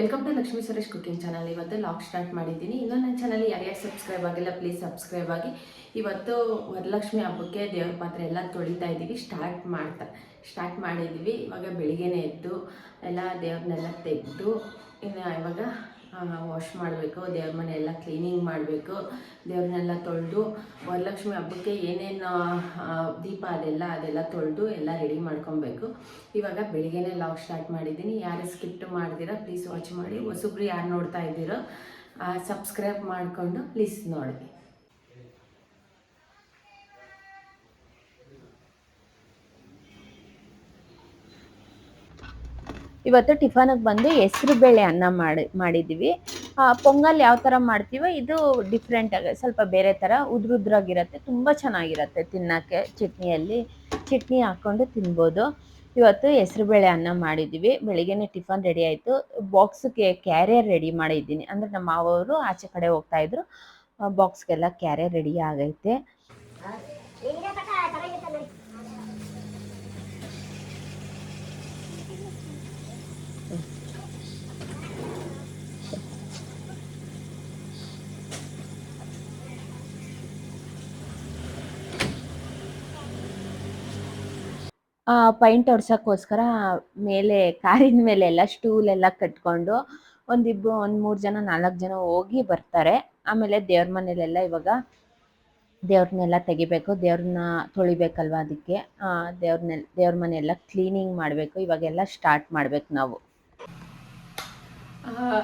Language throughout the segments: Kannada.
Welcome to Lakshmi Suresh cooking channel ಇವತ್ತು ಲಾಗ್ ಸ್ಟಾರ್ಟ್ ಮಾಡಿದ್ದೀನಿ. ಇನ್ನೂ ನನ್ನ ಚಾನಲ್ ಯಾರ್ಯಾರು ಸಬ್ಸ್ಕ್ರೈಬ್ ಆಗಿಲ್ಲ ಪ್ಲೀಸ್ ಸಬ್ಸ್ಕ್ರೈಬ್ ಆಗಿ. ಇವತ್ತು ವರಲಕ್ಷ್ಮಿ ಹಬ್ಬಕ್ಕೆ ದೇವ್ರ ಪಾತ್ರೆ ಎಲ್ಲ ತೊಳಿತಾ ಇದ್ದೀವಿ. ಸ್ಟಾರ್ಟ್ ಮಾಡ್ತಾ ಸ್ಟಾರ್ಟ್ ಮಾಡಿದ್ದೀವಿ. ಇವಾಗ ಬೆಳಿಗ್ಗೆನೇ ಎದ್ದು, ಎಲ್ಲ ದೇವ್ರನ್ನೆಲ್ಲ ತೆಗೆದು, ಇನ್ನು ಇವಾಗ ವಾಶ್ ಮಾಡಬೇಕು, ದೇವ್ರ ಮನೆ ಎಲ್ಲ ಕ್ಲೀನಿಂಗ್ ಮಾಡಬೇಕು ದೇವ್ರನ್ನೆಲ್ಲ ತೊಳೆದು ವರಲಕ್ಷ್ಮಿ ಹಬ್ಬಕ್ಕೆ ಏನೇನು ದೀಪ ಅದೆಲ್ಲ ಅದೆಲ್ಲ ತೊಳೆದು ಎಲ್ಲ ರೆಡಿ ಮಾಡ್ಕೊಬೇಕು. ಇವಾಗ ಬೆಳಿಗ್ಗೆನೇ ಲಾಗ್ ಸ್ಟಾರ್ಟ್ ಮಾಡಿದ್ದೀನಿ. ಯಾರು ಸ್ಕಿಪ್ಟ್ ಮಾಡಿದಿರ ಪ್ಲೀಸ್ ವಾಚ್ ಮಾಡಿ. ಹೊಸಬ್ರು ಯಾರು ನೋಡ್ತಾ ಇದ್ದೀರೋ ಸಬ್ಸ್ಕ್ರೈಬ್ ಮಾಡಿಕೊಂಡು ಪ್ಲೀಸ್ ನೋಡಿ ಇವತ್ತು ಟಿಫನಿಗೆ ಬಂದು ಹೆಸ್ರು ಬೇಳೆ ಅನ್ನ ಮಾಡಿ ಮಾಡಿದ್ದೀವಿ ಪೊಂಗಲ್ ಯಾವ ಥರ ಮಾಡ್ತೀವೋ ಇದು ಡಿಫ್ರೆಂಟ್ ಆಗಿ, ಸ್ವಲ್ಪ ಬೇರೆ ಥರ ಉದ್ರುದ್ರಾಗಿರುತ್ತೆ, ತುಂಬ ಚೆನ್ನಾಗಿರುತ್ತೆ ತಿನ್ನೋಕ್ಕೆ ಚಟ್ನಿಯಲ್ಲಿ. ಚಟ್ನಿ ಹಾಕ್ಕೊಂಡು ತಿನ್ಬೋದು. ಇವತ್ತು ಹೆಸ್ರು ಬೇಳೆ ಅನ್ನ ಮಾಡಿದ್ದೀವಿ ಬೆಳಿಗ್ಗೆನೆ ಟಿಫನ್ ರೆಡಿ ಆಯಿತು. ಬಾಕ್ಸ್ಗೆ ಕ್ಯಾರಿಯರ್ ರೆಡಿ ಮಾಡಿದ್ದೀನಿ. ಅಂದರೆ ನಮ್ಮ ಮಾವವರು ಆಚೆ ಕಡೆ ಹೋಗ್ತಾ ಇದ್ರು. ಬಾಕ್ಸ್ಗೆಲ್ಲ ಕ್ಯಾರಿಯರ್ ರೆಡಿ ಆಗೈತೆ ಆ, ಪೈಂಟ್ ಹೊಡ್ಸಕ್ಕೋಸ್ಕರ ಮೇಲೆ ಕಾರಿನ ಮೇಲೆ ಎಲ್ಲ ಸ್ಟೂಲ್ ಎಲ್ಲ ಕಟ್ಕೊಂಡು ಒಂದಿಬ್ಬರು ಒಂದ್ ಮೂರು ಜನ ನಾಲ್ಕು ಜನ ಹೋಗಿ ಬರ್ತಾರೆ. ಆಮೇಲೆ ದೇವ್ರ ಮನೇಲೆಲ್ಲ ಇವಾಗ ದೇವ್ರನ್ನೆಲ್ಲ ತೆಗಿಬೇಕು ದೇವ್ರನ್ನ ತೊಳಿಬೇಕಲ್ವಾ ಅದಕ್ಕೆ. ದೇವ್ರನ್ನ ದೇವ್ರ ಮನೆಯೆಲ್ಲ ಕ್ಲೀನಿಂಗ್ ಮಾಡಬೇಕು. ಇವಾಗೆಲ್ಲ ಸ್ಟಾರ್ಟ್ ಮಾಡ್ಬೇಕು ನಾವು. ಆ,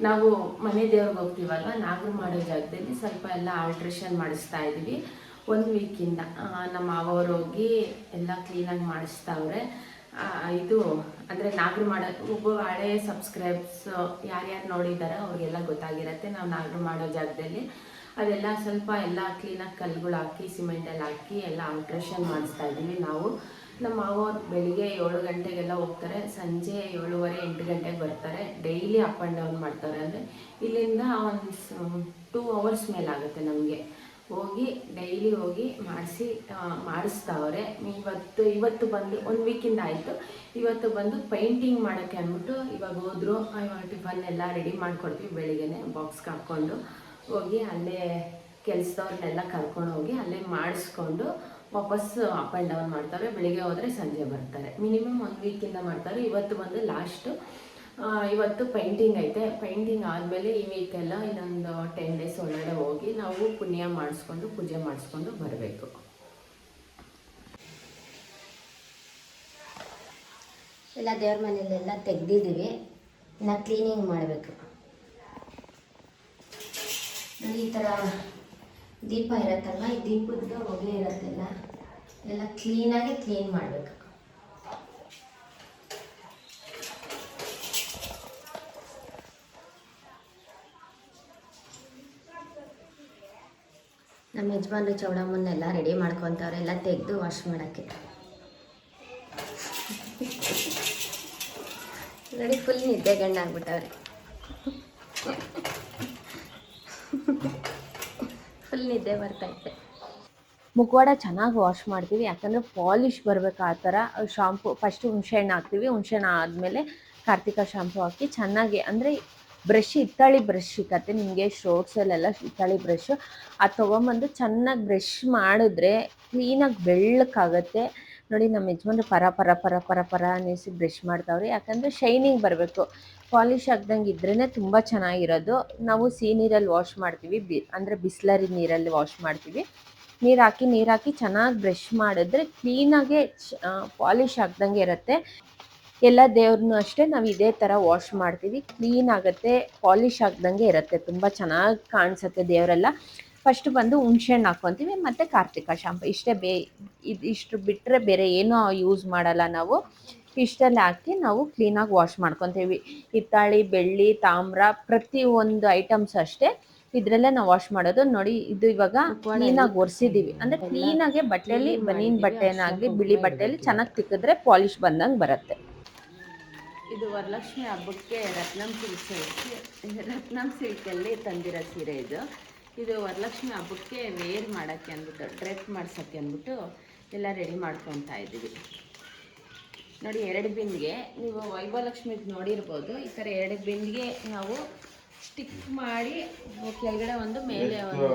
ನಾವು ಮನೆ ದೇವ್ರಿಗೆ ಹೋಗ್ತೀವಲ್ವ? ನಾವು ಮಾಡೋ ಜಾಗದಲ್ಲಿ ಸ್ವಲ್ಪ ಎಲ್ಲ ಆಲ್ಟ್ರೇಷನ್ ಮಾಡಿಸ್ತಾ ಇದ್ದೀವಿ. ಒಂದು ವೀಕಿಂದ ನಮ್ಮ ಮಾವವ್ರು ಹೋಗಿ ಎಲ್ಲ ಕ್ಲೀನಾಗಿ ಮಾಡಿಸ್ತಾವ್ರೆ. ಇದು ಅಂದರೆ ನಾಗರು ಮಾಡೋ ಒಬ್ಬ ಹಳೆ ಸಬ್ಸ್ಕ್ರೈಬ್ಸ್ ಯಾರ್ಯಾರು ನೋಡಿದಾರೋ ಅವ್ರಿಗೆಲ್ಲ ಗೊತ್ತಾಗಿರತ್ತೆ. ನಾವು ನಾಗರು ಮಾಡೋ ಜಾಗದಲ್ಲಿ ಅದೆಲ್ಲ ಸ್ವಲ್ಪ ಎಲ್ಲ ಕ್ಲೀನಾಗಿ ಕಲ್ಗಳು ಹಾಕಿ ಸಿಮೆಂಟಲ್ಲಿ ಹಾಕಿ ಎಲ್ಲ ಆಲ್ಟ್ರೇಷನ್ ಮಾಡಿಸ್ತಾ ಇದ್ದೀವಿ ನಾವು. ನಮ್ಮ ಮಾವ ಬೆಳಿಗ್ಗೆ ಏಳು ಗಂಟೆಗೆಲ್ಲ ಹೋಗ್ತಾರೆ. ಸಂಜೆ ಏಳುವರೆ, ಎಂಟು ಗಂಟೆಗೆ ಬರ್ತಾರೆ. ಡೈಲಿ ಅಪ್ ಆ್ಯಂಡ್ ಡೌನ್ ಮಾಡ್ತಾರೆ. ಅಂದರೆ ಇಲ್ಲಿಂದ ಒಂದು ಟೂ ಅವರ್ಸ್ ಮೇಲಾಗುತ್ತೆ ನಮಗೆ. ಹೋಗಿ ಡೈಲಿ ಹೋಗಿ ಮಾಡಿಸಿ ಮಾಡಿಸ್ತಾವ್ರೆ. ಇವತ್ತು ಇವತ್ತು ಬಂದು ಒಂದು ವೀಕಿಂದ ಆಯಿತು. ಇವತ್ತು ಬಂದು ಪೈಂಟಿಂಗ್ ಮಾಡೋಕ್ಕೆ ಅಂದ್ಬಿಟ್ಟು ಇವಾಗ ಹೋದ್ರು. ಟಿಫನ್ ಎಲ್ಲ ರೆಡಿ ಮಾಡಿಕೊಡ್ತೀವಿ ಬೆಳಿಗ್ಗೆ ಬಾಕ್ಸ್ಗೆ ಹಾಕ್ಕೊಂಡು ಹೋಗಿ ಅಲ್ಲೇ ಕೆಲಸದವ್ರನ್ನೆಲ್ಲ ಕರ್ಕೊಂಡು ಹೋಗಿ ಅಲ್ಲೇ ಮಾಡಿಸ್ಕೊಂಡು ವಾಪಸ್ ಅಪ್ ಆ್ಯಂಡ್ ಡೌನ್ ಮಾಡ್ತಾರೆ. ಬೆಳಿಗ್ಗೆ ಹೋದರೆ ಸಂಜೆ ಬರ್ತಾರೆ. ಮಿನಿಮಮ್ ಒಂದು ವೀಕಿಂದ ಮಾಡ್ತಾರೆ. ಇವತ್ತು ಬಂದು ಲಾಸ್ಟು ಇವತ್ತು ಪೇಂಟಿಂಗ್ ಐತೆ. ಪೇಂಟಿಂಗ್ ಆದಮೇಲೆ ಈ ವೀಕೆಲ್ಲ ಇನ್ನೊಂದು ಟೆನ್ ಡೇಸ್ ಒಳಗಡೆ ಹೋಗಿ ನಾವು ಪುಣ್ಯ ಮಾಡಿಸ್ಕೊಂಡು, ಪೂಜೆ ಮಾಡಿಸ್ಕೊಂಡು ಬರಬೇಕು. ಎಲ್ಲ ದೇವ್ರ ಮನೆಯಲ್ಲೆಲ್ಲ ತೆಗ್ದಿದ್ದೀವಿ. ಇನ್ನು ಕ್ಲೀನಿಂಗ್ ಮಾಡಬೇಕು. ಈ ಥರ ದೀಪ ಇರತ್ತಲ್ಲ ಈ ದೀಪದ ಹೊಗೆ ಇರತ್ತೆಲ್ಲ? ಎಲ್ಲ ಕ್ಲೀನಾಗಿ ಕ್ಲೀನ್ ಮಾಡಬೇಕು. ನಮ್ಮ ಯಜಮಾನ್ರು ಚೌಡಮ್ಮನ್ನೆಲ್ಲ ರೆಡಿ ಮಾಡ್ಕೊತವ್ರೆ, ಎಲ್ಲ ತೆಗೆದು ವಾಶ್ ಮಾಡೋಕ್ಕೆ. ನೋಡಿ ಫುಲ್ ನಿದ್ದೆ ಗಂಡ ಆಗ್ಬಿಟ್ಟವ್ರೆ. ಫುಲ್ ನಿದ್ದೆ ಬರ್ತೈತೆ ಮುಖವಾಡ ಚೆನ್ನಾಗಿ ವಾಶ್ ಮಾಡ್ತೀವಿ, ಯಾಕಂದರೆ ಪಾಲಿಶ್ ಬರಬೇಕು ಆ ಥರ. ಶಾಂಪು ಫಸ್ಟು ಹುಣಸೆಹಣ್ಣು ಹಾಕ್ತೀವಿ ಹುಣಸೆಹಣ್ಣು ಆದಮೇಲೆ ಕಾರ್ತಿಕ ಶಾಂಪು ಹಾಕಿ ಚೆನ್ನಾಗಿ, ಅಂದರೆ ಬ್ರಷ್, ಹಿತ್ತಾಳಿ ಬ್ರಷ್ ಸಿಕ್ಕತ್ತೆ ನಿಮಗೆ ಶೋರ್ಟ್ಸಲ್ಲೆಲ್ಲ ಹಿತ್ತಾಳಿ ಬ್ರಷ್ ಅದು ತೊಗೊಂಬಂದು ಚೆನ್ನಾಗಿ ಬ್ರಷ್ ಮಾಡಿದ್ರೆ ಕ್ಲೀನಾಗಿ ಬೆಳ್ಳಕ್ಕಾಗತ್ತೆ. ನೋಡಿ ನಮ್ಮ ಯಜಮಾನ್ರು ಪರ ಪರ ಪರ ಪರ ಪರ ಅನ್ನಿಸಿ ಬ್ರಷ್ ಮಾಡ್ತಾವ್ರಿ. ಯಾಕಂದರೆ ಶೈನಿಂಗ್ ಬರಬೇಕು. ಪಾಲಿಶ್ ಆಗ್ದಂಗೆ ಇದ್ರೇ ತುಂಬ ಚೆನ್ನಾಗಿರೋದು. ನಾವು ಸಿಹಿ ನೀರಲ್ಲಿ ವಾಶ್ ಮಾಡ್ತೀವಿ. ಬಿ, ಅಂದರೆ ಬಿಸ್ಲರಿ ನೀರಲ್ಲಿ ವಾಶ್ ಮಾಡ್ತೀವಿ. ನೀರು ಹಾಕಿ ನೀರು ಹಾಕಿ ಚೆನ್ನಾಗಿ ಬ್ರಷ್ ಮಾಡಿದ್ರೆ ಕ್ಲೀನಾಗೆ ಪಾಲಿಶ್ ಆಗ್ದಂಗೆ ಇರುತ್ತೆ. ಎಲ್ಲ ದೇವ್ರನ್ನೂ ಅಷ್ಟೇ ನಾವು ಇದೇ ಥರ ವಾಶ್ ಮಾಡ್ತೀವಿ. ಕ್ಲೀನ್ ಆಗುತ್ತೆ ಪಾಲಿಶ್ ಆಗ್ದಂಗೆ ಇರುತ್ತೆ. ತುಂಬ ಚೆನ್ನಾಗಿ ಕಾಣಿಸುತ್ತೆ ದೇವರೆಲ್ಲ. ಫಸ್ಟ್ ಬಂದು ಹುಣ್ಸೆಹಣ್ಣು ಹಾಕ್ಕೊತೀವಿ ಮತ್ತು ಕಾರ್ತಿಕ ಶಾಂಪು. ಇಷ್ಟೇ ಬೇ ಇದು ಇಷ್ಟು ಬಿಟ್ಟರೆ ಬೇರೆ ಏನೂ ಯೂಸ್ ಮಾಡಲ್ಲ ನಾವು. ಇಷ್ಟೆಲ್ಲ ಹಾಕಿ ನಾವು ಕ್ಲೀನಾಗಿ ವಾಶ್ ಮಾಡ್ಕೊತೀವಿ. ಹಿತ್ತಾಳಿ ಬೆಳ್ಳಿ ತಾಮ್ರ ಪ್ರತಿ ಒಂದು ಐಟಮ್ಸ್ ಅಷ್ಟೇ. ಇದರಲ್ಲೇ ನಾವು ವಾಶ್ ಮಾಡೋದು. ನೋಡಿ ಇದು ಇವಾಗ ಕ್ಲೀನಾಗಿ ಒರೆಸಿದ್ದೀವಿ ಅಂದರೆ ಕ್ಲೀನಾಗೆ ಬಟ್ಟೆಯಲ್ಲಿ ಬನೀನ್ ಬಟ್ಟೆನಾಗಲಿ ಬಿಳಿ ಬಟ್ಟೆಯಲ್ಲಿ ಚೆನ್ನಾಗಿ ತಿಕ್ಕಿದ್ರೆ ಪಾಲಿಶ್ ಬಂದಂಗೆ ಬರುತ್ತೆ. ಇದು ವರಲಕ್ಷ್ಮಿ ಹಬ್ಬಕ್ಕೆ ರತ್ನಂ ಸಿಲ್ಕ್ ರತ್ನಂ ಸಿಲ್ಕಲ್ಲಿ ತಂದಿರೋ ಸೀರೆ ಇದು. ಇದು ವರಲಕ್ಷ್ಮಿ ಹಬ್ಬಕ್ಕೆ ವೇರ್ ಮಾಡೋಕ್ಕೆ ಅಂದ್ಬಿಟ್ಟು, ಡ್ರೆಸ್ ಮಾಡ್ಸೋಕ್ಕೆ ಅಂದ್ಬಿಟ್ಟು ಎಲ್ಲ ರೆಡಿ ಮಾಡ್ಕೊತಾ ಇದ್ದೀವಿ. ನೋಡಿ, ಎರಡು ಬಿಂದಿಗೆ ನೀವು ವೈಭವಲಕ್ಷ್ಮಿಗೆ ನೋಡಿರ್ಬೋದು. ಈ ಥರ ಎರಡು ಬಿಂದಿಗೆ ನಾವು ಸ್ಟಿಕ್ ಮಾಡಿ ಕೆಳಗಡೆ ಒಂದು ಮೇಲೆ ಒಂದು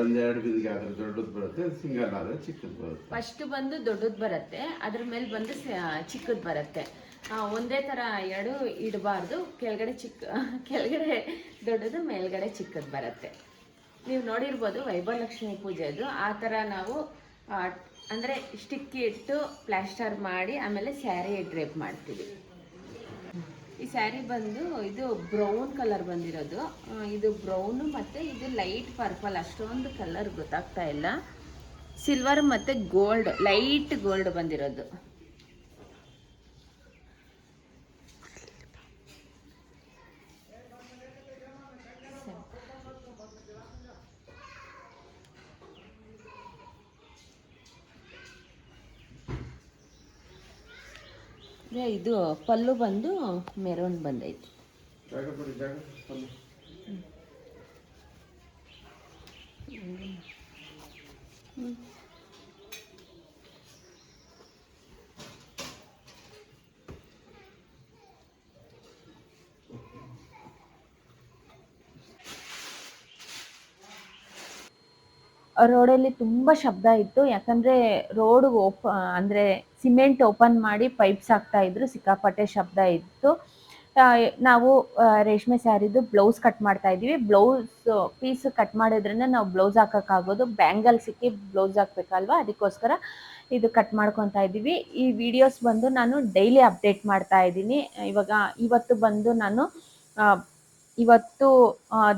ಒಂದ್ ಎರಡು ಬಿಂದಿಗೆ ಆದ್ರೆ ದೊಡ್ಡದು ಬರುತ್ತೆ ಸಿಂಗಲ್ ಆದ್ರೆ ಚಿಕ್ಕದು ಬರುತ್ತೆ. ಫಸ್ಟ್ ಬಂದು ದೊಡ್ಡದು ಬರುತ್ತೆ ಅದ್ರ ಮೇಲೆ ಬಂದು ಚಿಕ್ಕದು ಬರುತ್ತೆ. ಒಂದೇ ಥರ ಎರಡು ಇಡಬಾರ್ದು ಕೆಳಗಡೆ ಚಿಕ್ಕ ಕೆಳಗಡೆ ದೊಡ್ಡದು ಮೇಲ್ಗಡೆ ಚಿಕ್ಕದು ಬರುತ್ತೆ. ನೀವು ನೋಡಿರ್ಬೋದು ವೈಭವಲಕ್ಷ್ಮಿ ಪೂಜೆದು ಆ ಥರ ನಾವು ಅಂದ್ರೆ ಅಂದರೆ ಸ್ಟಿಕ್ ಇಟ್ಟು ಪ್ಲಾಸ್ಟರ್ ಮಾಡಿ ಆಮೇಲೆ ಸ್ಯಾರಿ ಡ್ರೇಪ್ ಮಾಡ್ತೀವಿ. ಈ ಸ್ಯಾರಿ ಬಂದು ಇದು ಬ್ರೌನ್ ಕಲರ್ ಬಂದಿರೋದು. ಇದು ಬ್ರೌನು ಮತ್ತು ಇದು ಲೈಟ್ ಪರ್ಪಲ್ ಅಷ್ಟೊಂದು ಕಲರ್ ಗೊತ್ತಾಗ್ತಾ ಇಲ್ಲ. ಸಿಲ್ವರ್ ಮತ್ತು ಗೋಲ್ಡ್ ಲೈಟ್ ಗೋಲ್ಡ್ ಬಂದಿರೋದು. ಇದೆ ಇದು ಪಲ್ಲು ಬಂದು ಮೆರೋನ್ ಬಂದೈತಿ. ರೋಡಲ್ಲಿ ತುಂಬ ಶಬ್ದ ಇತ್ತು ಯಾಕಂದರೆ ರೋಡ್ ಓಪ ಅಂದರೆ ಸಿಮೆಂಟ್ ಓಪನ್ ಮಾಡಿ ಪೈಪ್ಸ್ ಹಾಕ್ತಾ ಇದ್ರು, ಸಿಕ್ಕಾಪಟ್ಟೆ ಶಬ್ದ ಇತ್ತು. ನಾವು ರೇಷ್ಮೆ ಸ್ಯಾರಿದು ಬ್ಲೌಸ್ ಕಟ್ ಮಾಡ್ತಾ ಇದ್ದೀವಿ. ಬ್ಲೌಸ್, ಪೀಸ್ ಕಟ್ ಮಾಡೋದ್ರಿಂದ ನಾವು ಬ್ಲೌಸ್ ಹಾಕೋಕ್ಕಾಗೋದು. ಬ್ಯಾಂಗಲ್ ಸಿಕ್ಕಿ ಬ್ಲೌಸ್ ಹಾಕ್ಬೇಕಲ್ವಾ? ಅದಕ್ಕೋಸ್ಕರ ಇದು ಕಟ್ ಮಾಡ್ಕೊತಾ ಇದ್ದೀವಿ. ಈ ವಿಡಿಯೋಸ್ ಬಂದು ನಾನು ಡೈಲಿ ಅಪ್ಡೇಟ್ ಮಾಡ್ತಾ ಇದ್ದೀನಿ. ಇವಾಗ ಇವತ್ತು ಬಂದು ನಾನು ಇವತ್ತು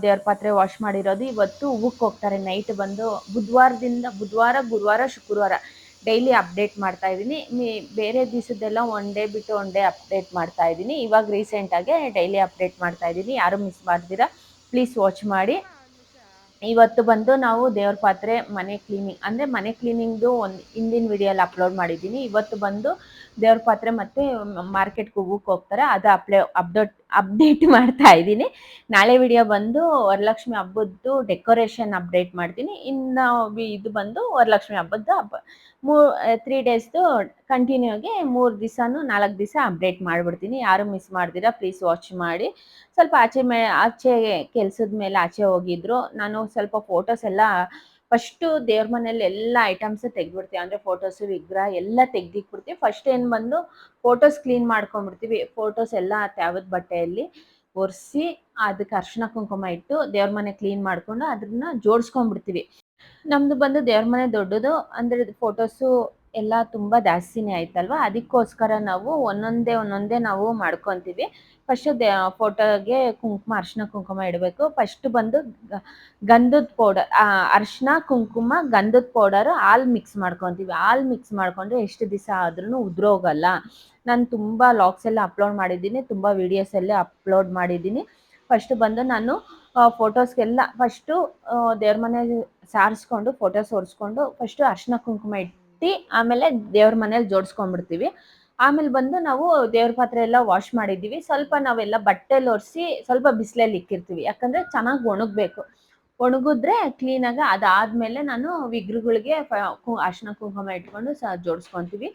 ದೇವ್ರ ಪಾತ್ರೆ ವಾಶ್ ಮಾಡಿರೋದು. ಇವತ್ತು ಹೂಕ್ಕೆ ಹೋಗ್ತಾರೆ ನೈಟ್ ಬಂದು ಬುಧವಾರದಿಂದ ಬುಧವಾರ, ಗುರುವಾರ, ಶುಕ್ರವಾರ ಡೈಲಿ ಅಪ್ಡೇಟ್ ಮಾಡ್ತಾ ಇದ್ದೀನಿ. ಮೀ, ಬೇರೆ ದಿವಸದ್ದೆಲ್ಲ ಒನ್ ಡೇ ಬಿಟ್ಟು ಒನ್ ಡೇ ಅಪ್ಡೇಟ್ ಮಾಡ್ತಾ ಇದ್ದೀನಿ. ಇವಾಗ ರೀಸೆಂಟಾಗೆ ಡೈಲಿ ಅಪ್ಡೇಟ್ ಮಾಡ್ತಾ ಇದ್ದೀನಿ. ಯಾರು ಮಿಸ್ ಮಾಡ್ದಿರಾ ಪ್ಲೀಸ್ ವಾಚ್ ಮಾಡಿ. ಇವತ್ತು ಬಂದು ನಾವು ದೇವ್ರ ಪಾತ್ರೆ ಮನೆ ಕ್ಲೀನಿಂಗ್ ಅಂದರೆ ಮನೆ ಕ್ಲೀನಿಂಗ್ದು ಒಂದು ಹಿಂದಿನ ವಿಡಿಯೋಲ್ಲಿ ಅಪ್ಲೋಡ್ ಮಾಡಿದ್ದೀನಿ. ಇವತ್ತು ಬಂದು ದೇವ್ರ ಪಾತ್ರೆ ಮತ್ತು ಮಾರ್ಕೆಟ್ಗೆ ಹೋಗೋಕ್ಕೆ ಹೋಗ್ತಾರೆ. ಅದು ಅಪ್ಲೇ ಅಪ್ಡೇಟ್ ಅಪ್ಡೇಟ್ ಮಾಡ್ತಾ ಇದ್ದೀನಿ. ನಾಳೆ ವಿಡಿಯೋ ಬಂದು ವರಲಕ್ಷ್ಮಿ ಹಬ್ಬದ್ದು ಡೆಕೋರೇಷನ್ ಅಪ್ಡೇಟ್ ಮಾಡ್ತೀನಿ. ಇನ್ನು ಇದು ಬಂದು ವರಲಕ್ಷ್ಮಿ ಹಬ್ಬದ್ದು ಹಬ್ಬ ಮೂ ತ್ರೀ ಡೇಸ್ದು ಕಂಟಿನ್ಯೂ ಆಗಿ ಮೂರು ದಿವಸನೂ ನಾಲ್ಕು ದಿವಸ ಅಪ್ಡೇಟ್ ಮಾಡಿಬಿಡ್ತೀನಿ. ಯಾರು ಮಿಸ್ ಮಾಡ್ದಿರಾ ಪ್ಲೀಸ್ ವಾಚ್ ಮಾಡಿ. ಸ್ವಲ್ಪ ಆಚೆ ಮೇ ಆಚೆ ಕೆಲಸದ ಮೇಲೆ ಆಚೆ ಹೋಗಿದ್ರು. ನಾನು ಸ್ವಲ್ಪ ಫೋಟೋಸ್ ಎಲ್ಲ ಫಸ್ಟು ದೇವ್ರ ಮನೇಲಿ ಎಲ್ಲ ಐಟಮ್ಸ್ ತೆಗ್ದ್ಬಿಡ್ತೀವಿ. ಅಂದ್ರೆ ಫೋಟೋಸ್ ವಿಗ್ರಹ ಎಲ್ಲ ತೆಗ್ದಿಕ್ಬಿಡ್ತೀವಿ ಫಸ್ಟ್ ಏನು ಬಂದು ಫೋಟೋಸ್ ಕ್ಲೀನ್ ಮಾಡ್ಕೊಂಡ್ಬಿಡ್ತೀವಿ. ಫೋಟೋಸ್ ಎಲ್ಲ ತ್ಯಾವದ ಬಟ್ಟೆಯಲ್ಲಿ ಒರೆಸಿ ಅದಕ್ಕೆ ಅರ್ಶಿನ ಕುಂಕುಮ ಇಟ್ಟು ದೇವ್ರ ಮನೆ ಕ್ಲೀನ್ ಮಾಡ್ಕೊಂಡು ಅದನ್ನ ಜೋಡಿಸ್ಕೊಂಡ್ಬಿಡ್ತೀವಿ. ನಮ್ದು ಬಂದು ದೇವ್ರ ಮನೆ ದೊಡ್ಡದು. ಅಂದ್ರೆ ಫೋಟೋಸು ಎಲ್ಲ ತುಂಬ ಜಾಸ್ತಿನೇ ಆಯ್ತಲ್ವಾ? ಅದಕ್ಕೋಸ್ಕರ ನಾವು ಒಂದೊಂದೇ ಒಂದೊಂದೇ ನಾವು ಮಾಡ್ಕೊತೀವಿ. ಫಸ್ಟ್ ದೇ ಫೋಟೋಗೆ ಕುಂಕುಮ, ಅರ್ಶಿನ ಕುಂಕುಮ ಇಡಬೇಕು. ಫಸ್ಟ್ ಬಂದು ಗಂಧದ ಪೌಡರ್ ಅರ್ಶಿನ ಕುಂಕುಮ, ಗಂಧದ ಪೌಡರ್ ಹಾಲು ಮಿಕ್ಸ್ ಮಾಡ್ಕೊತೀವಿ. ಹಾಲು ಮಿಕ್ಸ್ ಮಾಡ್ಕೊಂಡ್ರೆ ಎಷ್ಟು ದಿವಸ ಆದ್ರೂ ಉದ್ರೋಗಲ್ಲ. ನಾನು ತುಂಬ ಲಾಕ್ಸ್ ಎಲ್ಲ ಅಪ್ಲೋಡ್ ಮಾಡಿದ್ದೀನಿ. ತುಂಬ ವಿಡಿಯೋಸ್ ಎಲ್ಲ ಅಪ್ಲೋಡ್ ಮಾಡಿದ್ದೀನಿ. ಫಸ್ಟ್ ಬಂದು ನಾನು ಫೋಟೋಸ್ಗೆಲ್ಲ ಫಸ್ಟು ದೇವ್ರ ಮನೆ ಸಾರಿಸ್ಕೊಂಡು ಫೋಟೋಸ್ ಒರೆಸ್ಕೊಂಡು ಫಸ್ಟು ಅರ್ಶಿನ ಕುಂಕುಮ ಇಟ್ಟು ಆಮೇಲೆ ದೇವ್ರ ಮನೇಲಿ ಜೋಡಿಸ್ಕೊಂಡ್ಬಿಡ್ತೀವಿ. ಆಮೇಲೆ ಬಂದು ನಾವು ದೇವ್ರ ಪಾತ್ರೆ ಎಲ್ಲ ವಾಶ್ ಮಾಡಿದ್ದೀವಿ. ಸ್ವಲ್ಪ ನಾವೆಲ್ಲ ಬಟ್ಟೆಲಿ ಒರೆಸಿ ಸ್ವಲ್ಪ ಬಿಸಿಲಲ್ಲಿ ಇಕ್ಕಿರ್ತೀವಿ. ಯಾಕಂದ್ರೆ ಚೆನ್ನಾಗಿ ಒಣಗಬೇಕು. ಒಣಗಿದ್ರೆ ಕ್ಲೀನಾಗಿ ಅದಾದ್ಮೇಲೆ ನಾನು ವಿಗ್ರಹಗಳಿಗೆ ಅರ್ಶಿನ ಕುಂಕುಮ ಇಟ್ಕೊಂಡು ಸಹ ಜೋಡಿಸ್ಕೊತೀವಿ.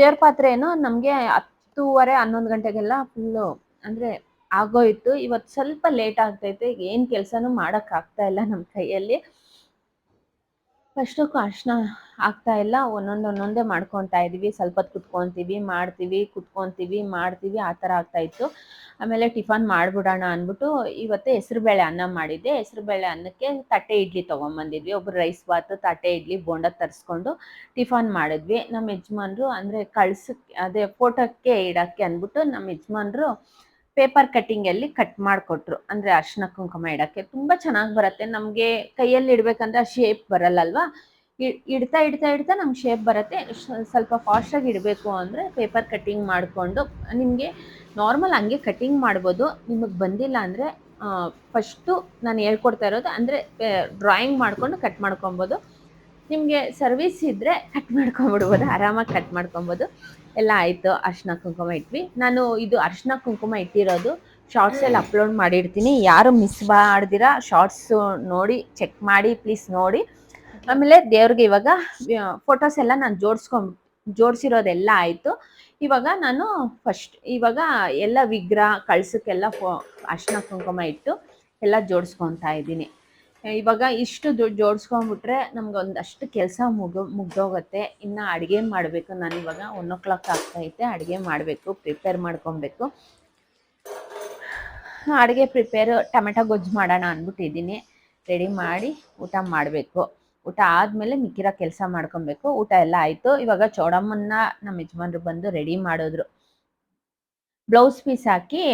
ದೇವ್ರ ಪಾತ್ರೆ ಏನೋ ನಮಗೆ ಹತ್ತೂವರೆ ಹನ್ನೊಂದು ಗಂಟೆಗೆಲ್ಲ ಫುಲ್ಲು ಅಂದರೆ ಆಗೋಯ್ತು. ಇವತ್ತು ಸ್ವಲ್ಪ ಲೇಟ್ ಆಗ್ತೈತೆ. ಏನು ಕೆಲಸನೂ ಮಾಡೋಕ್ಕಾಗ್ತಾ ಇಲ್ಲ ನಮ್ಮ ಕೈಯಲ್ಲಿ. ಫಸ್ಟಕ್ಕೂ ಅರ್ಶನ ಆಗ್ತಾ ಇಲ್ಲ. ಒಂದೊಂದು ಒಂದೊಂದೇ ಮಾಡ್ಕೊತಾ ಇದೀವಿ ಸ್ವಲ್ಪ ಹೊತ್ತು ಕುತ್ಕೊಂತೀವಿ, ಮಾಡ್ತೀವಿ, ಕುತ್ಕೊತೀವಿ, ಮಾಡ್ತೀವಿ, ಆ ಥರ ಆಗ್ತಾ ಇತ್ತು. ಆಮೇಲೆ ಟಿಫನ್ ಮಾಡಿಬಿಡೋಣ ಅಂದ್ಬಿಟ್ಟು ಇವತ್ತು ಹೆಸರುಬೇಳೆ ಅನ್ನ ಮಾಡಿದ್ದೆ. ಹೆಸರುಬೇಳೆ ಅನ್ನಕ್ಕೆ ತಟ್ಟೆ ಇಡ್ಲಿ ತೊಗೊಂಬಂದಿದ್ವಿ. ಒಬ್ರು ರೈಸ್ ಬಾತ್, ತಟ್ಟೆ ಇಡ್ಲಿ, ಬೋಂಡ ತರಿಸ್ಕೊಂಡು ಟಿಫನ್ ಮಾಡಿದ್ವಿ. ನಮ್ಮ ಯಜಮಾನ್ರು ಅಂದರೆ ಕಳ್ಸಕ್ಕೆ, ಅದೇ ಫೋಟೋಕ್ಕೆ ಇಡೋಕ್ಕೆ ಅಂದ್ಬಿಟ್ಟು ನಮ್ಮ ಯಜಮಾನ್ರು ಪೇಪರ್ ಕಟ್ಟಿಂಗಲ್ಲಿ ಕಟ್ ಮಾಡಿಕೊಟ್ರು. ಅಂದ್ರೆ ಅರ್ಶಿನ ಕುಂಕುಮ ಇಡಕ್ಕೆ. ತುಂಬಾ ಚೆನ್ನಾಗಿ ಬರುತ್ತೆ. ನಮಗೆ ಕೈಯಲ್ಲಿ ಇಡಬೇಕಂದ್ರೆ ಆ ಶೇಪ್ ಬರಲ್ಲಲ್ವಾ? ಇಡ್ತಾ ಇಡ್ತಾ ಇಡ್ತಾ ನಮ್ಗೆ ಶೇಪ್ ಬರುತ್ತೆ. ಸ್ವಲ್ಪ ಸ್ವಲ್ಪ ಫಾಸ್ಟಾಗಿ ಇಡಬೇಕು ಅಂದರೆ ಪೇಪರ್ ಕಟ್ಟಿಂಗ್ ಮಾಡಿಕೊಂಡು, ನಿಮಗೆ ನಾರ್ಮಲ್ ಹಂಗೆ ಕಟ್ಟಿಂಗ್ ಮಾಡ್ಬೋದು. ನಿಮಗೆ ಬಂದಿಲ್ಲ ಅಂದರೆ ಫಸ್ಟು ನಾನು ಹೇಳ್ಕೊಡ್ತಾ ಇರೋದು ಅಂದರೆ ಡ್ರಾಯಿಂಗ್ ಮಾಡಿಕೊಂಡು ಕಟ್ ಮಾಡ್ಕೊಬೋದು. ನಿಮಗೆ ಸರ್ವಿಸ್ ಇದ್ದರೆ ಕಟ್ ಮಾಡ್ಕೊಂಬಿಡ್ಬೋದು ಆರಾಮಾಗಿ ಕಟ್ ಮಾಡ್ಕೊಬೋದು ಎಲ್ಲ ಆಯಿತು, ಅರ್ಶಿನ ಕುಂಕುಮ ಇಟ್ವಿ. ನಾನು ಇದು ಅರ್ಶಿನ ಕುಂಕುಮ ಇಟ್ಟಿರೋದು ಶಾರ್ಟ್ಸಲ್ಲಿ ಅಪ್ಲೋಡ್ ಮಾಡಿರ್ತೀನಿ. ಯಾರು ಮಿಸ್ ಮಾಡ್ದಿರಾ ಶಾರ್ಟ್ಸು ನೋಡಿ ಚೆಕ್ ಮಾಡಿ ಪ್ಲೀಸ್ ನೋಡಿ. ಆಮೇಲೆ ದೇವ್ರಿಗೆ ಇವಾಗ ಫೋಟೋಸ್ ಎಲ್ಲ ನಾನು ಜೋಡಿಸ್ಕೊಂಡ್, ಜೋಡಿಸಿರೋದೆಲ್ಲ ಆಯಿತು. ಇವಾಗ ನಾನು ಫಸ್ಟ್ ಇವಾಗ ಎಲ್ಲ ವಿಗ್ರಹ, ಕಳ್ಸಕ್ಕೆಲ್ಲ ಫೋ, ಅರ್ಶಿನ ಕುಂಕುಮ ಇಟ್ಟು ಎಲ್ಲ ಜೋಡಿಸ್ಕೊತಾ ಇದ್ದೀನಿ. ಇವಾಗ ಇಷ್ಟು ದುಡ್ಡು ಜೋಡಿಸ್ಕೊಂಡ್ಬಿಟ್ರೆ ನಮ್ಗೆ ಒಂದಷ್ಟು ಕೆಲಸ ಮುಗ ಮುಗ್ದೋಗುತ್ತೆ. ಇನ್ನು ಅಡುಗೆ ಮಾಡಬೇಕು. ನಾನು ಇವಾಗ ಒನ್ ಓ ಕ್ಲಾಕ್ ಆಗ್ತೈತೆ ಅಡುಗೆ ಮಾಡಬೇಕು ಪ್ರಿಪೇರ್ ಮಾಡ್ಕೊಬೇಕು. ಅಡುಗೆ ಪ್ರಿಪೇರ್ ಟೊಮೆಟೊ ಗೊಜ್ಜು ಮಾಡೋಣ ಅಂದ್ಬಿಟ್ಟಿದ್ದೀನಿ. ರೆಡಿ ಮಾಡಿ ಊಟ ಮಾಡಬೇಕು. ಊಟ ಆದಮೇಲೆ ಮಿಕ್ಕಿರೋ ಕೆಲಸ ಮಾಡ್ಕೊಬೇಕು. ಊಟ ಎಲ್ಲ ಆಯಿತು. ಇವಾಗ ಚೌಡಮ್ಮನ್ನ ನಮ್ಮ ಯಜಮಾನ್ರು ಬಂದು ರೆಡಿ ಮಾಡಿದ್ರು. ಬ್ಲೌಸ್ ಪೀಸ್ ಹಾಕಿ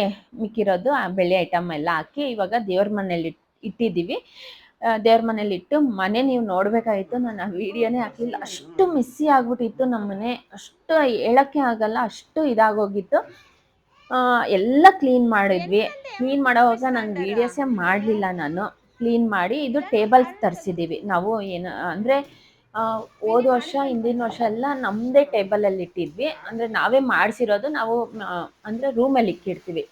ಮಿಕ್ಕಿರೋದು ಬೆಳ್ಳಿ ಐಟಮ್ ಎಲ್ಲ ಹಾಕಿ ಇವಾಗ ದೇವ್ರ ಮನೇಲಿ ಇಟ್ಟಿದ್ದೀವಿ. ದೇವ್ರ ಮನೇಲಿ ಇಟ್ಟು ಮನೆ ನೀವು ನೋಡ್ಬೇಕಾಯ್ತು. ನಾನು ಆ ವಿಡಿಯೋನೇ ಹಾಕ್ಲಿಲ್ಲ. ಅಷ್ಟು ಮಿಸ್ಸಿ ಆಗ್ಬಿಟ್ಟಿತ್ತು ನಮ್ಮ ಮನೆ. ಅಷ್ಟು ಹೇಳಕ್ಕೆ ಆಗಲ್ಲ, ಅಷ್ಟು ಇದಾಗೋಗಿತ್ತು. ಎಲ್ಲ ಕ್ಲೀನ್ ಮಾಡಿದ್ವಿ. ಕ್ಲೀನ್ ಮಾಡೋವಾಗ ನಾನು ವಿಡಿಯೋಸೇ ಮಾಡಲಿಲ್ಲ ನಾನು. ಕ್ಲೀನ್ ಮಾಡಿ ಇದು ಟೇಬಲ್ ತರಿಸಿದ್ದೀವಿ. ನಾವು ಏನು, ಅಂದರೆ ಹೋದ ವರ್ಷ ಹಿಂದಿನ ವರ್ಷ ಎಲ್ಲ ನಮ್ಮದೇ ಟೇಬಲಲ್ಲಿ ಇಟ್ಟಿದ್ವಿ. ಅಂದರೆ ನಾವೇ ಮಾಡಿಸಿರೋದು ನಾವು ಅಂದರೆ ರೂಮಲ್ಲಿ ಇಕ್ಕಿರ್ತೀವಿ.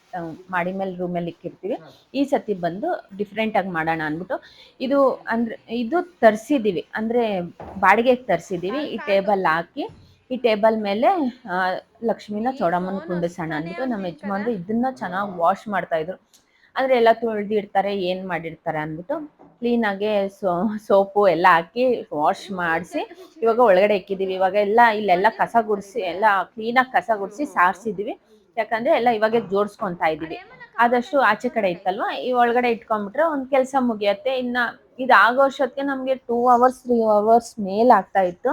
ಮಾಡಿ ಮೇಲೆ ರೂಮಲ್ಲಿ ಇಕ್ಕಿರ್ತೀವಿ. ಈ ಸತಿ ಬಂದು ಡಿಫ್ರೆಂಟಾಗಿ ಮಾಡೋಣ ಅಂದ್ಬಿಟ್ಟು ಇದು ಅಂದರೆ ಇದು ತರಿಸಿದ್ದೀವಿ ಅಂದರೆ ಬಾಡಿಗೆಗೆ ತರಿಸಿದ್ದೀವಿ ಈ ಟೇಬಲ್ ಹಾಕಿ ಈ ಟೇಬಲ್ ಮೇಲೆ ಲಕ್ಷ್ಮಿನ ಚೌಡಮ್ಮನ ಕುಂಡಿಸೋಣ ಅಂದ್ಬಿಟ್ಟು ನಮ್ಮ ಯಜಮಾನ್ರು ಇದನ್ನ ಚೆನ್ನಾಗಿ ವಾಶ್ ಮಾಡ್ತಾಯಿದ್ರು ಅಂದರೆ ಎಲ್ಲ ತೊಳೆದಿರ್ತಾರೆ ಏನು ಮಾಡಿರ್ತಾರೆ ಅಂದ್ಬಿಟ್ಟು ಕ್ಲೀನಾಗೆ ಸೋಪು ಎಲ್ಲ ಹಾಕಿ ವಾಶ್ ಮಾಡಿಸಿ ಇವಾಗ ಒಳಗಡೆ ಇಕ್ಕಿದ್ದೀವಿ ಇವಾಗ ಎಲ್ಲ ಇಲ್ಲೆಲ್ಲ ಕಸ ಗುಡಿಸಿ, ಎಲ್ಲ ಕ್ಲೀನಾಗಿ ಕಸ ಗುಡಿಸಿ ಸಾರಿಸಿದ್ವಿ. ಯಾಕಂದರೆ ಎಲ್ಲ ಇವಾಗ ಜೋಡಿಸ್ಕೊತಾ ಇದ್ದೀವಿ. ಆದಷ್ಟು ಆಚೆ ಕಡೆ ಇತ್ತಲ್ವ? ಈ ಒಳಗಡೆ ಇಟ್ಕೊಂಡ್ಬಿಟ್ರೆ ಒಂದು ಕೆಲಸ ಮುಗಿಯತ್ತೆ. ಇನ್ನು ಇದು ಆಗೋ ಅಷ್ಟೊತ್ತಿಗೆ ನಮಗೆ ಟೂ ಅವರ್ಸ್ ತ್ರೀ ಅವರ್ಸ್ ಮೇಲ್ ಆಗ್ತಾ ಇತ್ತು.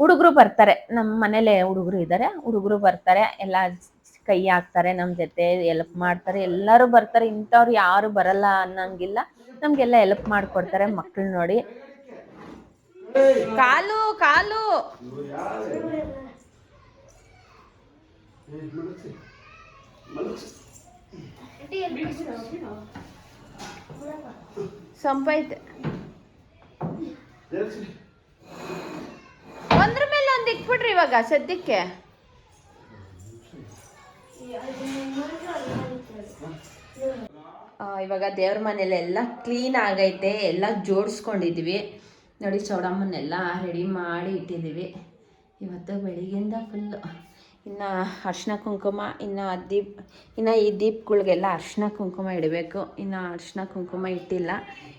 ಹುಡುಗರು ಬರ್ತಾರೆ. ನಮ್ಮ ಮನೇಲೆ ಹುಡುಗರು ಇದ್ದಾರೆ ಹುಡುಗರು ಬರ್ತಾರೆ. ಎಲ್ಲ ಕೈ ಹಾಕ್ತಾರೆ ನಮ್ಮ ಜೊತೆ ಎಲ್ಪ್ ಮಾಡ್ತಾರೆ. ಎಲ್ಲರೂ ಬರ್ತಾರೆ. ಇಂಥವ್ರು ಯಾರು ಬರಲ್ಲ ಅನ್ನಂಗಿಲ್ಲ. ನಮಗೆಲ್ಲ ಎಲ್ಪ್ ಮಾಡಿಕೊಡ್ತಾರೆ ಮಕ್ಕಳು ನೋಡಿ. ಕಾಲು ಕಾಲು. ಸಂಪೈತೆ. ಒಂದ್ರ ಮೇಲೆ ಒಂದು ಇಕ್ಬಿಟ್ರಿ ಇವಾಗ ಸದ್ಯಕ್ಕೆ. ಇವಾಗ ದೇವ್ರ ಮನೇಲೆಲ್ಲ ಕ್ಲೀನ್ ಆಗೈತೆ, ಎಲ್ಲ ಜೋಡಿಸ್ಕೊಂಡಿದ್ವಿ. ನೋಡಿ ಚೌಡಮ್ಮನ್ನೆಲ್ಲ ರೆಡಿ ಮಾಡಿ ಇಟ್ಟಿದ್ದೀವಿ. ಇವತ್ತು ಬೆಳಿಗ್ಗೆಯಿಂದ ಫುಲ್ಲು ಇನ್ನು ಅರ್ಶಿನ ಕುಂಕುಮ, ಇನ್ನು ದೀಪ್ ಇನ್ನು ಈ ದೀಪ್ಗಳಿಗೆಲ್ಲ ಅರ್ಶಿನ ಕುಂಕುಮ ಇಡಬೇಕು. ಇನ್ನು ಅರ್ಶಿನ ಕುಂಕುಮ ಇಟ್ಟಿಲ್ಲ,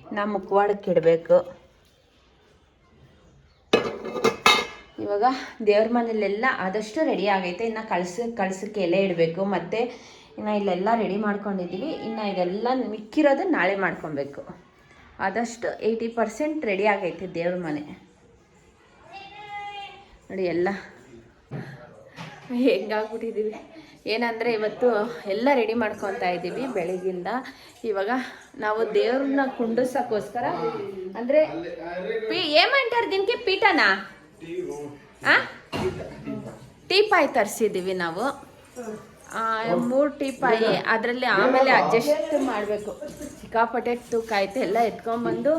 ಇನ್ನು ಮುಖವಾಡಕ್ಕೆ ಇಡಬೇಕು. ಇವಾಗ ದೇವ್ರ ಮನೇಲೆಲ್ಲ ಆದಷ್ಟು ರೆಡಿ ಆಗೈತೆ. ಇನ್ನು ಕಳ್ಸ, ಕಳ್ಸಕ್ಕೆ ಎಲೆ ಇಡಬೇಕು. ಮತ್ತು ಇನ್ನು ಇಲ್ಲೆಲ್ಲ ರೆಡಿ ಮಾಡ್ಕೊಂಡಿದ್ದೀವಿ. ಇನ್ನು ಇದೆಲ್ಲ ಮಿಕ್ಕಿರೋದು ನಾಳೆ ಮಾಡ್ಕೊಬೇಕು. ಆದಷ್ಟು ಏಯ್ಟಿ ಪರ್ಸೆಂಟ್ ರೆಡಿ ಆಗೈತೆ ದೇವ್ರ ಮನೆ. ನೋಡಿ ಎಲ್ಲ. ಹೆಂಗಾಗ್ಬಿಟ್ಟಿದ್ದೀವಿ ಏನಂದರೆ ಇವತ್ತು ಎಲ್ಲ ರೆಡಿ ಮಾಡ್ಕೊತಾ ಇದ್ದೀವಿ ಬೆಳಗಿಂದ. ಇವಾಗ ನಾವು ದೇವ್ರನ್ನ ಕುಂಡಿಸೋಕ್ಕೋಸ್ಕರ ಅಂದರೆ ಪಿ ಏಮಂಟಾರ ದಿನಕ್ಕೆ? ಪೀಠನಾ? ಟೀ ಪಾಯ್ ತರಿಸಿದ್ದೀವಿ ನಾವು. ಮೂರು ಟೀಪಾಯಿ ಅದರಲ್ಲಿ ಆಮೇಲೆ ಅಡ್ಜಸ್ಟ್ ಮಾಡಬೇಕು. ಸಿಕ್ಕಾಪಟ್ಟೆ ತೂಕ ಆಯ್ತು ಎಲ್ಲ ಎತ್ಕೊಂಬಂದು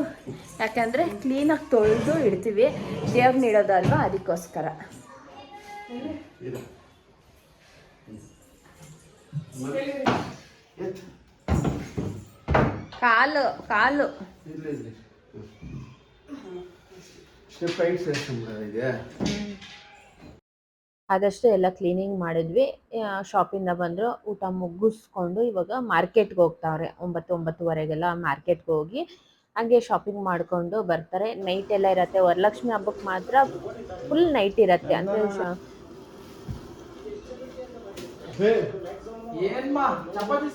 ಯಾಕಂದರೆ ಕ್ಲೀನಾಗಿ ತೊಳೆದು ಇಡ್ತೀವಿ. ದೇವ್ರನ್ನ ಇಡೋದಲ್ವಾ ಅದಕ್ಕೋಸ್ಕರ. ಕಾಲು ಕಾಲು. ಸ್ಟೆಪ್ ಐಟ್ ಸೇರ್ಸ್ಕೊಂಡ್ಬಿಡೋದು ಇದೆ ಆದಷ್ಟು ಎಲ್ಲ ಕ್ಲೀನಿಂಗ್ ಮಾಡಿದ್ವಿ. ಶಾಪಿಂದ ಬಂದರು ಊಟ ಮುಗಿಸ್ಕೊಂಡು ಇವಾಗ ಮಾರ್ಕೆಟ್ಗೆ ಹೋಗ್ತಾವ್ರೆ. ಒಂಬತ್ತು ಒಂಬತ್ತುವರೆಗೆಲ್ಲ ಮಾರ್ಕೆಟ್ಗೆ ಹೋಗಿ ಹಾಗೆ ಶಾಪಿಂಗ್ ಮಾಡಿಕೊಂಡು ಬರ್ತಾರೆ. ನೈಟ್ ಎಲ್ಲ ಇರತ್ತೆ. ವರಲಕ್ಷ್ಮಿ ಹಬ್ಬಕ್ಕೆ ಮಾತ್ರ ಫುಲ್ ನೈಟ್ ಇರತ್ತೆ. ಅಂದರೆ ಚಪಾತಿ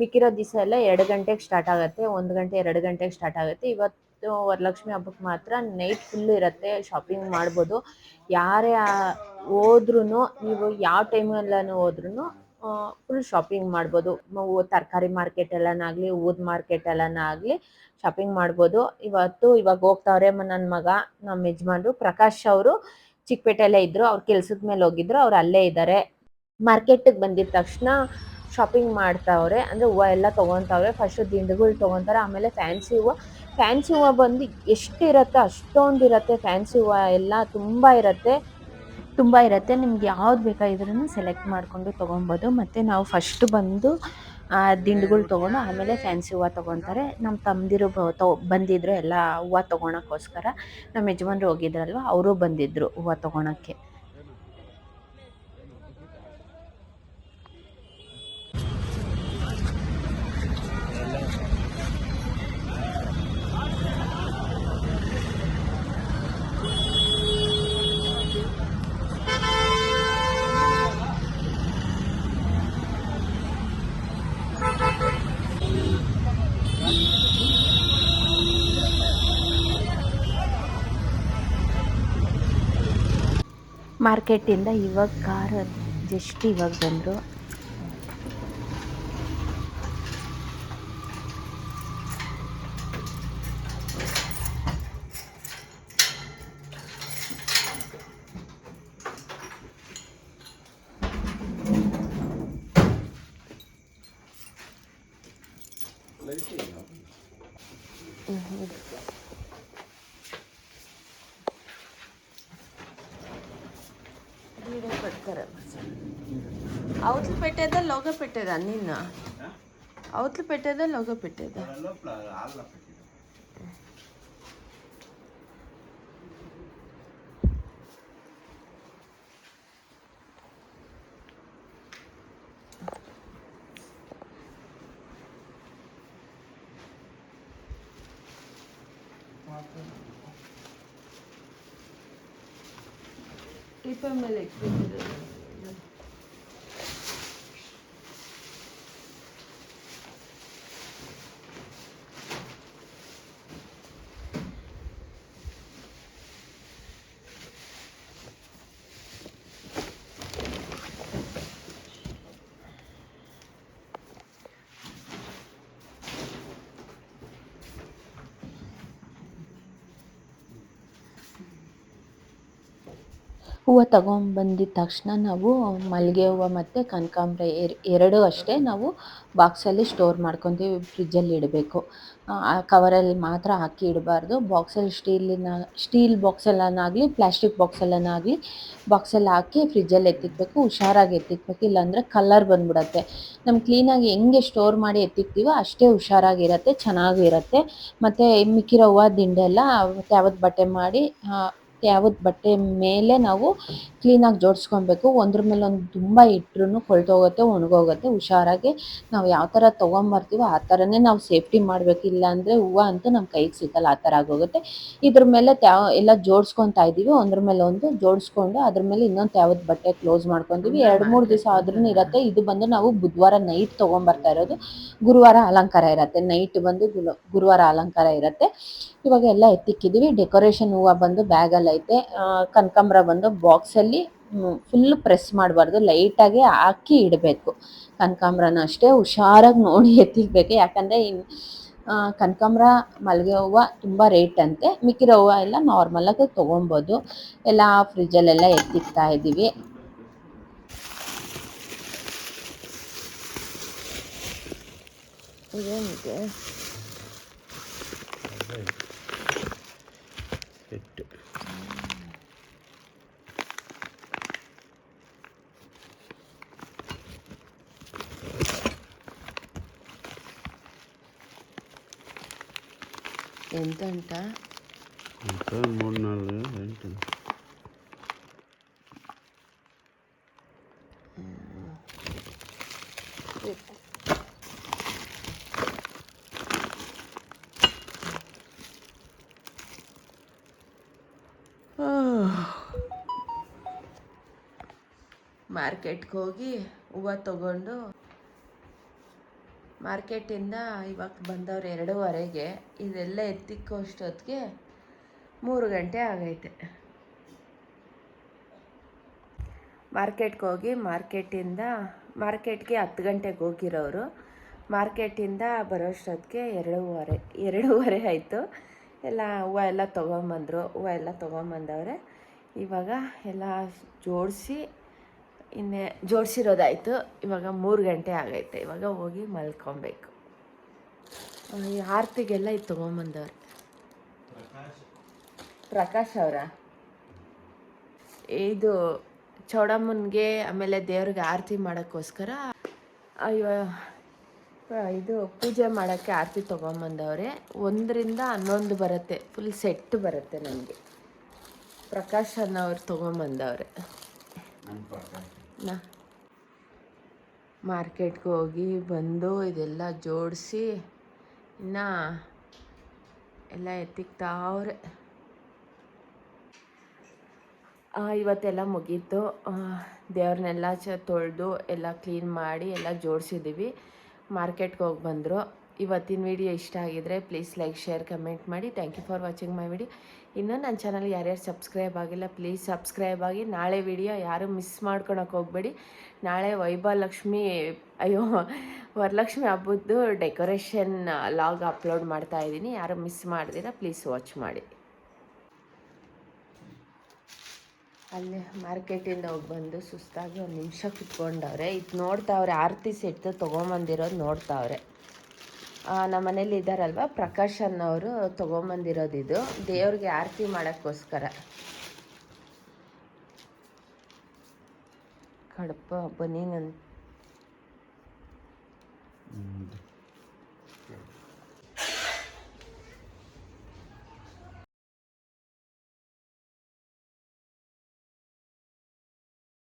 ಮಿಕ್ಕಿರೋ ದಿವಸ ಎಲ್ಲ ಎರಡು ಗಂಟೆಗೆ ಸ್ಟಾರ್ಟ್ ಆಗುತ್ತೆ ಒಂದು ಗಂಟೆ ಎರಡು ಗಂಟೆಗೆ ಸ್ಟಾರ್ಟ್ ಆಗುತ್ತೆ. ಇವತ್ತು ವರಲಕ್ಷ್ಮಿ ಹಬ್ಬಕ್ಕೆ ಮಾತ್ರ ನೈಟ್ ಫುಲ್ ಇರುತ್ತೆ ಶಾಪಿಂಗ್ ಮಾಡ್ಬೋದು. ಯಾರೇ ಹೋದ್ರೂ ನೀವು ಯಾವ ಟೈಮಲ್ಲೂ ಹೋದ್ರೂ ಫುಲ್ ಶಾಪಿಂಗ್ ಮಾಡ್ಬೋದು. ತರಕಾರಿ ಮಾರ್ಕೆಟ್ ಎಲ್ಲನಾಗಲಿ ಊದ್ ಮಾರ್ಕೆಟ್ ಎಲ್ಲನಾಗಲಿ ಶಾಪಿಂಗ್ ಮಾಡ್ಬೋದು. ಇವತ್ತು ಇವಾಗ ಹೋಗ್ತಾವ್ರೆ ನನ್ನ ಮಗ ನಮ್ಮ ಯಜಮಾನ್ರು ಪ್ರಕಾಶ್ ಅವರು ಚಿಕ್ಕಪೇಟೆಯಲ್ಲೇ ಇದ್ದರು ಅವ್ರು ಕೆಲ್ಸದ ಮೇಲೆ ಹೋಗಿದ್ರು ಅವ್ರು ಅಲ್ಲೇ ಇದ್ದಾರೆ ಮಾರ್ಕೆಟಿಗೆ ಬಂದಿದ ತಕ್ಷಣ ಶಾಪಿಂಗ್ ಮಾಡ್ತಾವ್ರೆ, ಅಂದರೆ ಹೂವು ಎಲ್ಲ ತೊಗೊತಾವ್ರೆ ಫಸ್ಟು ದಿಂಡುಗಳು ತೊಗೊತಾರೆ, ಆಮೇಲೆ ಫ್ಯಾನ್ಸಿ ಹೂವು. ಫ್ಯಾನ್ಸಿ ಹೂವು ಬಂದು ಎಷ್ಟಿರತ್ತೆ, ಅಷ್ಟೊಂದು ಇರುತ್ತೆ ಫ್ಯಾನ್ಸಿ ಹೂವು ಎಲ್ಲ ತುಂಬ ಇರುತ್ತೆ. ತುಂಬ ಇರುತ್ತೆ, ನಿಮ್ಗೆ ಯಾವ್ದು ಬೇಕಾಗಿದ್ರೂ ಸೆಲೆಕ್ಟ್ ಮಾಡಿಕೊಂಡು ತೊಗೊಬೋದು. ಮತ್ತು ನಾವು ಫಸ್ಟ್ ಬಂದು ದಿಂಡುಗಳು ತೊಗೊಂಡು, ಆಮೇಲೆ ಫ್ಯಾನ್ಸಿ ಹೂವು ತೊಗೊತಾರೆ. ನಮ್ಮ ತಮ್ಮದಿರು ತೊ, ಬಂದಿದ್ರು ಎಲ್ಲ ಹೂವು ತೊಗೊಳಕ್ಕೋಸ್ಕರ. ನಮ್ಮ ಯಜಮಾನ್ರು ಹೋಗಿದ್ರಲ್ವ, ಅವರು ಬಂದಿದ್ದರು ಹೂವು ತೊಗೊಳಕ್ಕೆ. ಮಾರ್ಕೆಟಿಂದ ಇವಾಗ ಕಾರ್ ಜಸ್ಟ್ ಇವಾಗ ಬಂದರು అవతల పెట్టేదా లోగా పెట్టేదా నిన్న? అవతల పెట్టేదా లోగా పెట్టేదా? ಹೂವು ತಗೊಂಬಂದಿದ ತಕ್ಷಣ ನಾವು ಮಲ್ಲಿಗೆ ಹೂವು ಮತ್ತು ಕನಕಾಂಬ್ರ ಎರಡು ಅಷ್ಟೇ ನಾವು ಬಾಕ್ಸಲ್ಲಿ ಸ್ಟೋರ್ ಮಾಡ್ಕೊತೀವಿ, ಫ್ರಿಜ್ಜಲ್ಲಿ ಇಡಬೇಕು. ಆ ಕವರಲ್ಲಿ ಮಾತ್ರ ಹಾಕಿ ಇಡಬಾರ್ದು. ಬಾಕ್ಸಲ್ಲಿ ಸ್ಟೀಲಿನ, ಸ್ಟೀಲ್ ಬಾಕ್ಸಲ್ಲನಾಗಲಿ ಪ್ಲಾಸ್ಟಿಕ್ ಬಾಕ್ಸಲ್ಲನಾಗಲಿ ಬಾಕ್ಸಲ್ಲಿ ಹಾಕಿ ಫ್ರಿಜ್ಜಲ್ಲಿ ಎತ್ತಿಕ್ಬೇಕು. ಹುಷಾರಾಗಿ ಎತ್ತಿಕ್ಬೇಕು. ಇಲ್ಲಾಂದರೆ ಕಲ್ಲರ್ ಬಂದ್ಬಿಡತ್ತೆ. ನಮ್ಮ ಕ್ಲೀನಾಗಿ ಹೆಂಗೆ ಸ್ಟೋರ್ ಮಾಡಿ ಎತ್ತಿಕ್ತೀವೋ ಅಷ್ಟೇ ಹುಷಾರಾಗಿರತ್ತೆ, ಚೆನ್ನಾಗಿರತ್ತೆ. ಮತ್ತು ಮಿಕ್ಕಿರೋ ಹೂವು, ದಿಂಡೆಲ್ಲ ಮತ್ತು ಯಾವತ್ತು ಬಟ್ಟೆ ಮಾಡಿ ಯಾವತ್ತು ಬಟ್ಟೆ ಮೇಲೆ ನಾವು ಕ್ಲೀನಾಗಿ ಜೋಡಿಸ್ಕೊಬೇಕು. ಒಂದ್ರ ಮೇಲೆ ಒಂದು ತುಂಬ ಇಟ್ರೂ ಕೊಳ್ತೋಗುತ್ತೆ ಒಣಗೋಗುತ್ತೆ ಹುಷಾರಾಗಿ ನಾವು ಯಾವ ಥರ ತೊಗೊಂಬರ್ತೀವೋ ಆ ಥರನೇ ನಾವು ಸೇಫ್ಟಿ ಮಾಡಬೇಕು. ಇಲ್ಲಾಂದರೆ ಹೂವು ಅಂತೂ ನಮ್ಮ ಕೈಗೆ ಸಿಗಲ್ಲ ಆ ಥರ ಆಗೋಗುತ್ತೆ. ಇದ್ರ ಮೇಲೆ ತ್ಯಾವ ಎಲ್ಲ ಜೋಡಿಸ್ಕೊತಾ ಇದ್ದೀವಿ ಒಂದ್ರ ಮೇಲೆ ಒಂದು ಜೋಡಿಸ್ಕೊಂಡು ಅದ್ರ ಮೇಲೆ ಇನ್ನೊಂದು ಯಾವ್ದು ಬಟ್ಟೆ ಕ್ಲೋಸ್ ಮಾಡ್ಕೊತೀವಿ. ಎರಡು ಮೂರು ದಿವಸ ಆದ್ರೂ ಇರುತ್ತೆ. ಇದು ಬಂದು ನಾವು ಬುಧವಾರ ನೈಟ್ ತೊಗೊಂಬರ್ತಾ ಇರೋದು. ಗುರುವಾರ ಅಲಂಕಾರ ಇರುತ್ತೆ. ನೈಟ್ ಬಂದು ಗುರುವಾರ ಅಲಂಕಾರ ಇರುತ್ತೆ. ಇವಾಗ ಎಲ್ಲ ಎತ್ತಿಕ್ಕಿದ್ದೀವಿ ಡೆಕೋರೇಷನ್ ಹೂವು ಬಂದು ಬ್ಯಾಗಲ್ಲಿ ಐತೆ. ಕನಕಾಂಬ್ರ ಬಂದು ಬಾಕ್ಸಲ್ಲಿ ಫುಲ್ ಪ್ರೆಸ್ ಮಾಡಬಾರ್ದು. ಲೈಟಾಗಿ ಹಾಕಿ ಇಡಬೇಕು. ಕನಕಾಂಬ್ರನ ಅಷ್ಟೇ ಹುಷಾರಾಗಿ ನೋಡಿ ಎತ್ತಿರ್ಬೇಕು ಯಾಕಂದರೆ ಇನ್ನು ಕನಕಾಂಬ್ರ ಮಲ್ಲಿಗೆ ಹೂವು ತುಂಬ ರೇಟ್ ಅಂತೆ. ಮಿಕ್ಕಿರೋ ಹೂವು ಎಲ್ಲ ನಾರ್ಮಲಾಗಿ ತೊಗೊಬೋದು ಎಲ್ಲ ಫ್ರಿಜ್ಜಲ್ಲೆಲ್ಲ ಎತ್ತಿಕ್ತಾ ಇದ್ದೀವಿ. ಇದೇನಿದೆ? ఎంత అంట ಮೂರು ನಾಲ್ಕು ಎಂಟು ಮಾರ್ಕೆಟ್ಗೆ ಹೋಗಿ ಹೂವು ತಗೊಂಡು ಮಾರ್ಕೆಟಿಂದ ಇವಾಗ ಬಂದವ್ರು ಎರಡೂವರೆಗೆ, ಇದೆಲ್ಲ ಎತ್ತಿಕ್ಕೋ ಅಷ್ಟೊತ್ತಿಗೆ ಮೂರು ಗಂಟೆ ಆಗೈತೆ. ಮಾರ್ಕೆಟ್ಗೆ ಹೋಗಿ, ಮಾರ್ಕೆಟಿಂದ, ಮಾರ್ಕೆಟ್ಗೆ ಹತ್ತು ಗಂಟೆಗೆ ಹೋಗಿರೋರು. ಮಾರ್ಕೆಟಿಂದ ಬರೋಷ್ಟೊತ್ತಿಗೆ ಎರಡೂವರೆ ಎರಡೂವರೆ ಆಯಿತು. ಎಲ್ಲ ಹೂವು ಎಲ್ಲ ತೊಗೊಂಬಂದರು, ಹೂವು ಎಲ್ಲ ತೊಗೊಂಬಂದವ್ರೆ. ಇವಾಗ ಎಲ್ಲ ಜೋಡಿಸಿ ಇನ್ನೇ ಜೋಡಿಸಿರೋದಾಯಿತು. ಇವಾಗ ಮೂರು ಗಂಟೆ ಆಗೈತೆ. ಇವಾಗ ಹೋಗಿ ಮಲ್ಕೊಬೇಕು. ಈ ಆರ್ತಿಗೆಲ್ಲ ಇದು ತೊಗೊಂಬಂದವ್ರೆ. ಪ್ರಕಾಶ್ ಅವರ? ಇದು ಚೌಡಮ್ಮನಿಗೆ, ಆಮೇಲೆ ದೇವ್ರಿಗೆ ಆರತಿ ಮಾಡೋಕ್ಕೋಸ್ಕರ, ಅಯ್ಯೋ, ಇದು ಪೂಜೆ ಮಾಡೋಕ್ಕೆ ಆರತಿ ತೊಗೊಂಬಂದವ್ರೆ. ಒಂದರಿಂದ ಹನ್ನೊಂದು ಬರುತ್ತೆ. ಫುಲ್ ಸೆಟ್ ಬರುತ್ತೆ ನನಗೆ ಪ್ರಕಾಶ್ ಅನ್ನೋರು ತೊಗೊಂಬಂದವ್ರೆ. ನಾ. ಮಾರ್ಕೆಟ್ಗೆ ಹೋಗಿ ಬಂದು ಇದೆಲ್ಲ ಜೋಡಿಸಿ ಇನ್ನು ಎಲ್ಲ ಎತ್ತಿಕ್ತಾವ್ರೆ. ಇವತ್ತೆಲ್ಲ ಮುಗೀತು. ದೇವ್ರನ್ನೆಲ್ಲ ಚ ತೊಳೆದು ಎಲ್ಲ ಕ್ಲೀನ್ ಮಾಡಿ ಎಲ್ಲ ಜೋಡಿಸಿದ್ದೀವಿ. ಮಾರ್ಕೆಟ್ಗೆ ಹೋಗಿ ಬಂದರು. ಇವತ್ತಿನ ವಿಡಿಯೋ ಇಷ್ಟ ಆಗಿದ್ರೆ ಪ್ಲೀಸ್ ಲೈಕ್, ಶೇರ್, ಕಮೆಂಟ್ ಮಾಡಿ. Thank you for watching my video. ಇನ್ನೂ ನನ್ನ ಚಾನಲ್ ಯಾರ್ಯಾರು ಸಬ್ಸ್ಕ್ರೈಬ್ ಆಗಿಲ್ಲ ಪ್ಲೀಸ್ ಸಬ್ಸ್ಕ್ರೈಬ್ ಆಗಿ. ನಾಳೆ ವಿಡಿಯೋ ಯಾರು ಮಿಸ್ ಮಾಡ್ಕೊಳಕ್ಕೆ ಹೋಗಬೇಡಿ. ನಾಳೆ ವೈಭವ ಲಕ್ಷ್ಮಿ ಅಯ್ಯೋ, ವರಲಕ್ಷ್ಮಿ ಹಬ್ಬದ್ದು ಡೆಕೋರೇಷನ್ ಲಾಗ್ ಅಪ್ಲೋಡ್ ಮಾಡ್ತಾ ಇದ್ದೀನಿ. ಯಾರು ಮಿಸ್ ಮಾಡ್ದಿರ ಪ್ಲೀಸ್ ವಾಚ್ ಮಾಡಿ. ಅಲ್ಲಿ ಮಾರ್ಕೆಟಿಂದ ಹೋಗಿ ಬಂದು ಸುಸ್ತಾಗಿ ಒಂದು ನಿಮಿಷ ಕುತ್ಕೊಂಡವ್ರೆ. ಇದು ನೋಡ್ತಾವ್ರೆ, ಆರತಿ ಸೆಟ್ ತೊಗೊಂಬಂದಿರೋದು ನೋಡ್ತಾವ್ರೆ. ಆ ನಮ್ಮ ಮನೇಲಿ ಇದ್ದಾರಲ್ವ? ಪ್ರಕಾಶ್ ಅನ್ನೋರು ತೊಗೊಂಬಂದಿರೋದು ಇದು. ದೇವ್ರಿಗೆ ಆರತಿ ಮಾಡಕ್ಕೋಸ್ಕರ. ಕಡಪ ಬನ್ನಿ ನನ್ನ